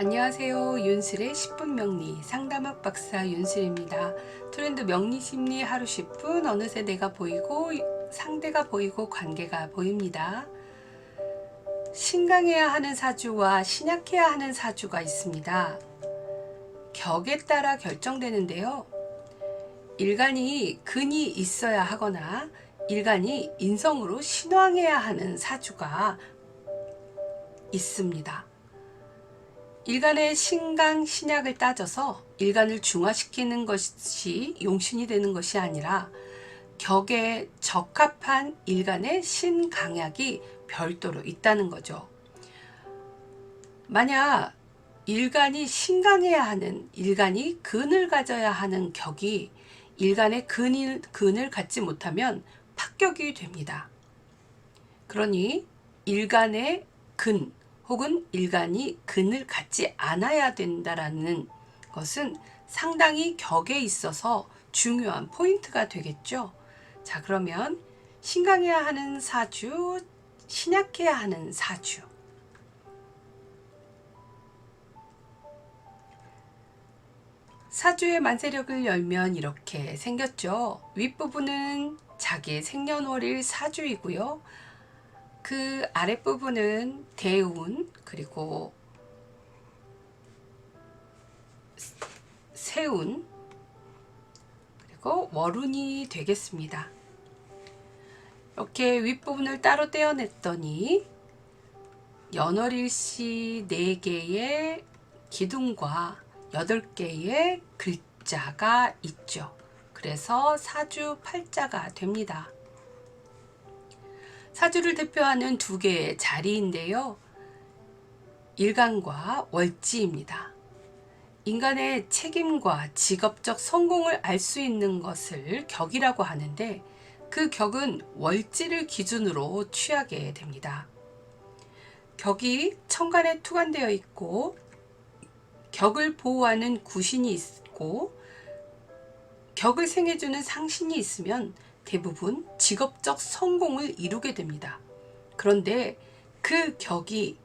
안녕하세요. 윤슬의 10분 명리 상담학 박사 윤슬입니다. 트렌드 명리 심리 하루 10분 어느새 내가 보이고 상대가 보이고 관계가 보입니다. 신강해야 하는 사주와 신약해야 하는 사주가 있습니다. 격에 따라 결정되는데요. 일간이 근이 있어야 하거나 일간이 인성으로 신왕해야 하는 사주가 있습니다. 일간의 신강 신약을 따져서 일간을 중화시키는 것이 용신이 되는 것이 아니라 격에 적합한 일간의 신강약이 별도로 있다는 거죠. 만약 일간이 신강해야 하는 일간이 근을 가져야 하는 격이 일간의 근을, 근을 갖지 못하면 파격이 됩니다. 그러니 일간의 근 혹은 일간이 근을 갖지 않아야 된다라는 것은 상당히 격에 있어서 중요한 포인트가 되겠죠. 자, 그러면 신강해야 하는 사주, 신약해야 하는 사주. 사주의 만세력을 열면 이렇게 생겼죠. 윗부분은 자기 생년월일 사주이고요. 그 아랫부분은 대운 그리고 세운 그리고 월운이 되겠습니다. 이렇게 윗부분을 따로 떼어냈더니 연월일시 4개의 기둥과 8개의 글자가 있죠. 그래서 사주 팔자가 됩니다. 사주를 대표하는 두 개의 자리인데요. 일간과 월지입니다. 인간의 책임과 직업적 성공을 알 수 있는 것을 격이라고 하는데 그 격은 월지를 기준으로 취하게 됩니다. 격이 천간에 투관되어 있고 격을 보호하는 구신이 있고 격을 생해주는 상신이 있으면 대부분 직업적 성공을 이루게 됩니다. 그런데 그 격이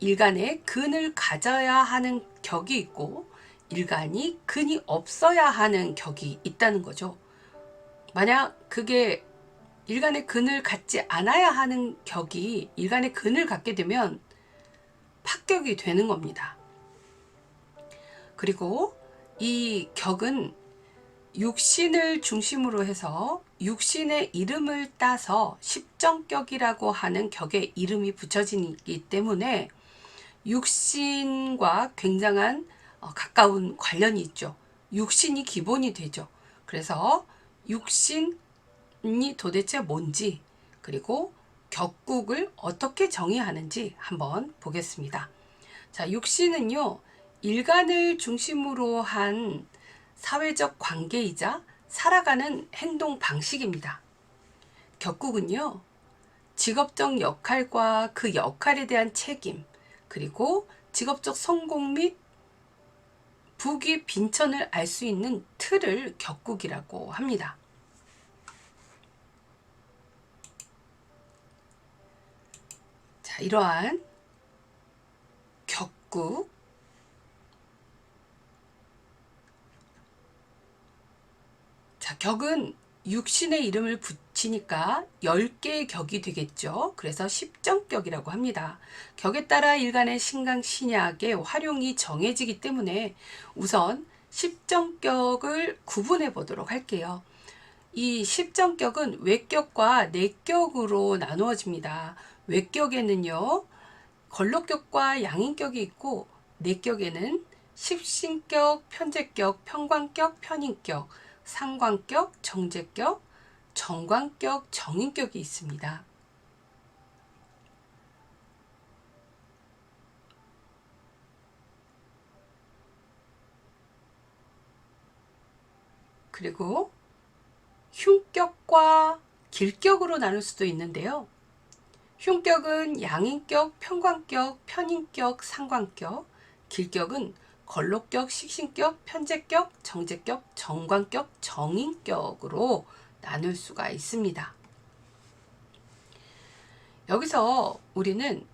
일간에 근을 가져야 하는 격이 있고 일간이 근이 없어야 하는 격이 있다는 거죠. 만약 그게 일간의 근을 갖지 않아야 하는 격이 일간의 근을 갖게 되면 파격이 되는 겁니다. 그리고 이 격은 육신을 중심으로 해서 육신의 이름을 따서 십정격이라고 하는 격의 이름이 붙여지기 때문에 육신과 굉장한 어, 가까운 관련이 있죠. 육신이 기본이 되죠. 그래서 육신이 도대체 뭔지 그리고 격국을 어떻게 정의하는지 한번 보겠습니다. 자, 육신은요, 일간을 중심으로 한 사회적 관계이자 살아가는 행동 방식입니다. 격국은요, 직업적 역할과 그 역할에 대한 책임, 그리고 직업적 성공 및 부귀 빈천을 알 수 있는 틀을 격국이라고 합니다. 자, 이러한 격국, 자, 격은 육신의 이름을 붙이니까 10개의 격이 되겠죠. 그래서 십정격이라고 합니다. 격에 따라 일간의 신강 신약의 활용이 정해지기 때문에 우선 십정격을 구분해 보도록 할게요. 이 십정격은 외격과 내격으로 나누어집니다. 외격에는요, 걸록격과 양인격이 있고, 내격에는 십신격, 편제격, 평관격, 편인격, 상관격, 정제격, 정관격, 정인격이 있습니다. 그리고 흉격과 길격으로 나눌 수도 있는데요. 흉격은 양인격, 평관격, 편인격, 상관격, 길격은 걸록격, 식신격, 편제격, 정제격, 정관격, 정인격으로 나눌 수가 있습니다. 여기서 우리는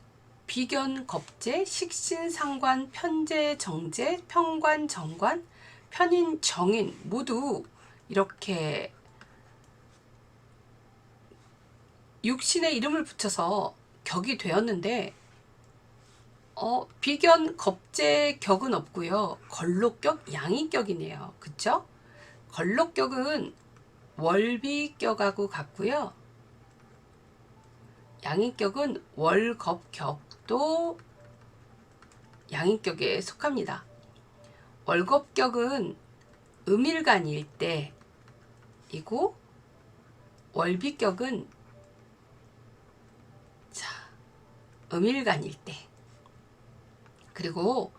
비견, 겁재, 식신, 상관, 편재, 정재, 평관, 정관, 편인, 정인 모두 이렇게 육신의 이름을 붙여서 격이 되었는데 어, 비견, 겁재, 격은 없고요. 걸록격, 양인격이네요. 그쵸? 걸록격은 월비격하고 같고요. 양인격은 월겁격도 양인격에 속합니다. 월겁격은 음일간일 때이고 월비격은 자 음일간일 때 그리고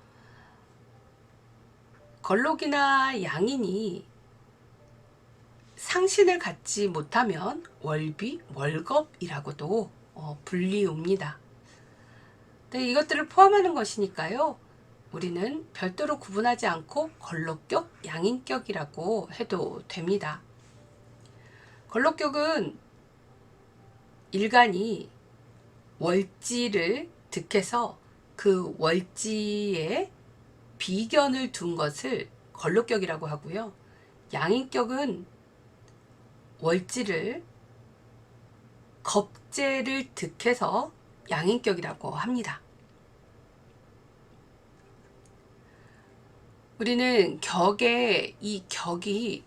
걸록이나 양인이 상신을 갖지 못하면 월비, 월겁이라고도 어, 불리웁니다. 네, 이것들을 포함하는 것이니까요. 우리는 별도로 구분하지 않고 걸록격, 양인격이라고 해도 됩니다. 걸록격은 일간이 월지를 득해서 그 월지에 비견을 둔 것을 걸록격이라고 하고요. 양인격은 월지를 겁재를 득해서 양인격이라고 합니다. 우리는 격에 이 격이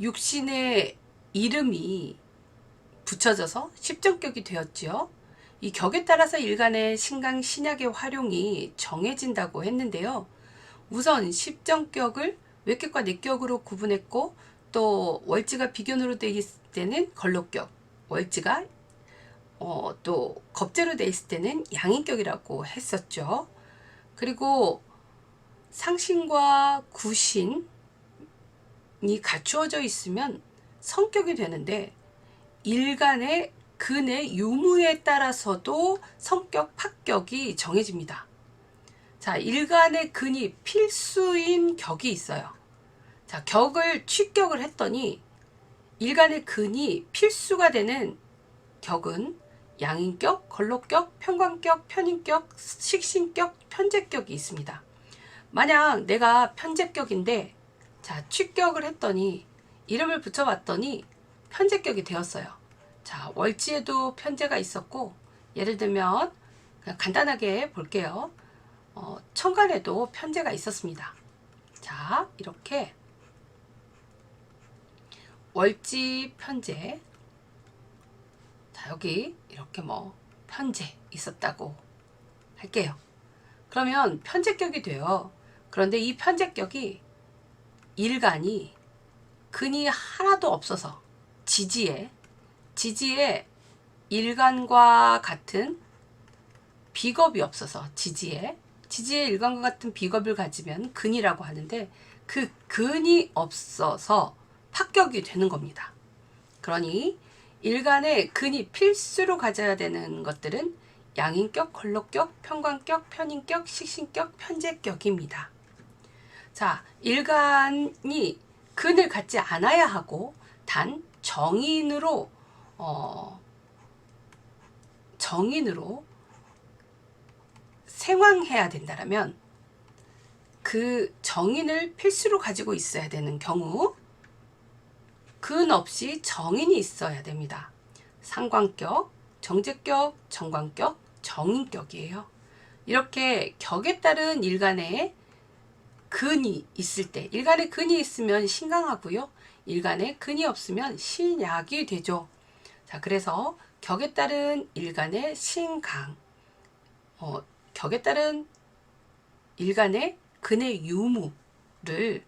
육신의 이름이 붙여져서 십정격이 되었지요. 이 격에 따라서 일간의 신강 신약의 활용이 정해진다고 했는데요. 우선 십정격을 외격과 내격으로 구분했고 또 월지가 비견으로 되어 있을 때는 걸록격, 월지가 어, 또 겁재로 되어 있을 때는 양인격이라고 했었죠. 그리고 상신과 구신이 갖추어져 있으면 성격이 되는데 일간의 근의 유무에 따라서도 성격 파격이 정해집니다. 자, 일간의 근이 필수인 격이 있어요. 자, 격을 취격을 했더니 일간의 근이 필수가 되는 격은 양인격, 걸록격, 평관격, 편인격, 식신격, 편제격이 있습니다. 만약 내가 편제격인데 자 취격을 했더니 이름을 붙여봤더니 편제격이 되었어요. 자 월지에도 편제가 있었고 예를 들면 간단하게 볼게요. 어, 천간에도 편제가 있었습니다. 자 이렇게 월지 편제 자 여기 이렇게 뭐 편제 있었다고 할게요. 그러면 편제격이 돼요. 그런데 이 편제격이 일간이 근이 하나도 없어서 지지에 지지에 일간과 같은 비겁이 없어서 지지에 지지에 일간과 같은 비겁을 가지면 근이라고 하는데 그 근이 없어서 합격이 되는 겁니다. 그러니 일간의 근이 필수로 가져야 되는 것들은 양인격, 걸록격, 평관격, 편인격, 식신격, 편제격입니다. 자, 일간이 근을 갖지 않아야 하고 단 정인으로 어, 정인으로 생황해야 된다면 그 정인을 필수로 가지고 있어야 되는 경우 근 없이 정인이 있어야 됩니다. 상관격, 정제격, 정관격, 정인격이에요. 이렇게 격에 따른 일간의 근이 있을 때, 일간에 근이 있으면 신강하고요. 일간에 근이 없으면 신약이 되죠. 자, 그래서 격에 따른 일간의 신강, 어, 격에 따른 일간의 근의 유무를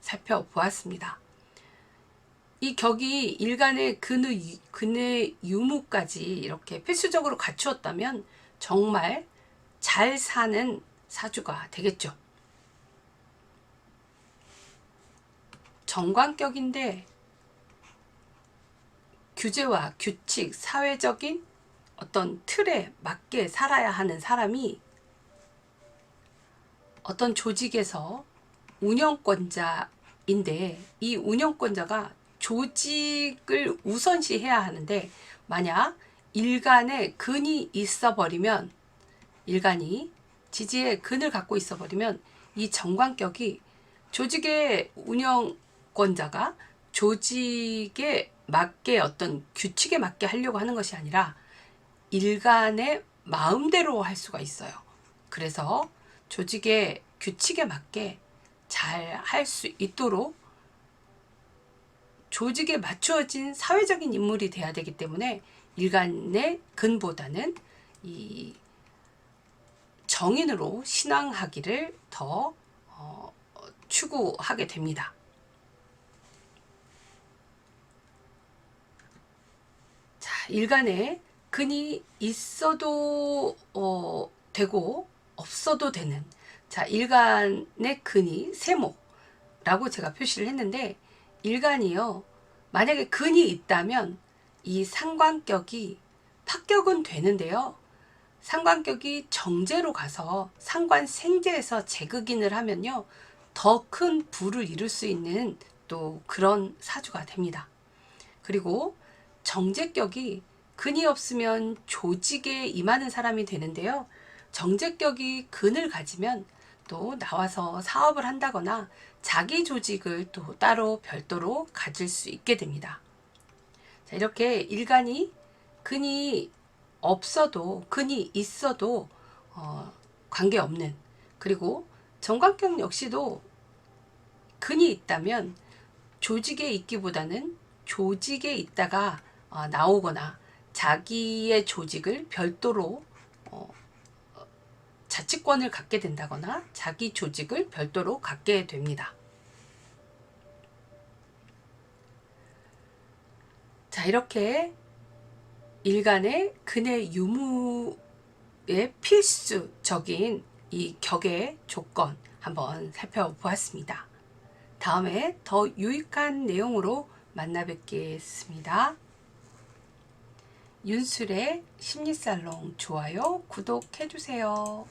살펴보았습니다. 이 격이 일간의 근의, 근의 유무까지 이렇게 필수적으로 갖추었다면 정말 잘 사는 사주가 되겠죠. 정관격인데 규제와 규칙, 사회적인 어떤 틀에 맞게 살아야 하는 사람이 어떤 조직에서 운영권자인데 이 운영권자가 조직을 우선시 해야 하는데 만약 일간에 근이 있어 버리면 일간이 지지의 근을 갖고 있어 버리면 이 정관격이 조직의 운영권자가 조직에 맞게 어떤 규칙에 맞게 하려고 하는 것이 아니라 일간의 마음대로 할 수가 있어요. 그래서 조직의 규칙에 맞게 잘 할 수 있도록 조직에 맞추어진 사회적인 인물이 돼야 되기 때문에 일간의 근보다는 이 정인으로 신앙하기를 더 어, 추구하게 됩니다. 자, 일간에 근이 있어도 어, 되고 없어도 되는 자, 일간의 근이 세모라고 제가 표시를 했는데 일간이요. 만약에 근이 있다면 이 상관격이 파격은 되는데요. 상관격이 정제로 가서 상관 생제에서 재극인을 하면요. 더 큰 부를 이룰 수 있는 또 그런 사주가 됩니다. 그리고 정제격이 근이 없으면 조직에 임하는 사람이 되는데요. 정제격이 근을 가지면 또 나와서 사업을 한다거나 자기 조직을 또 따로 별도로 가질 수 있게 됩니다. 자, 이렇게 일간이 근이 없어도 근이 있어도 어, 관계없는 그리고 정관격 역시도 근이 있다면 조직에 있기보다는 조직에 있다가 어, 나오거나 자기의 조직을 별도로 어, 자치권을 갖게 된다거나 자기 조직을 별도로 갖게 됩니다. 자, 이렇게 일간의 근의 유무의 필수적인 이 격의 조건 한번 살펴보았습니다. 다음에 더 유익한 내용으로 만나 뵙겠습니다. 윤술의 심리살롱 좋아요, 구독해주세요.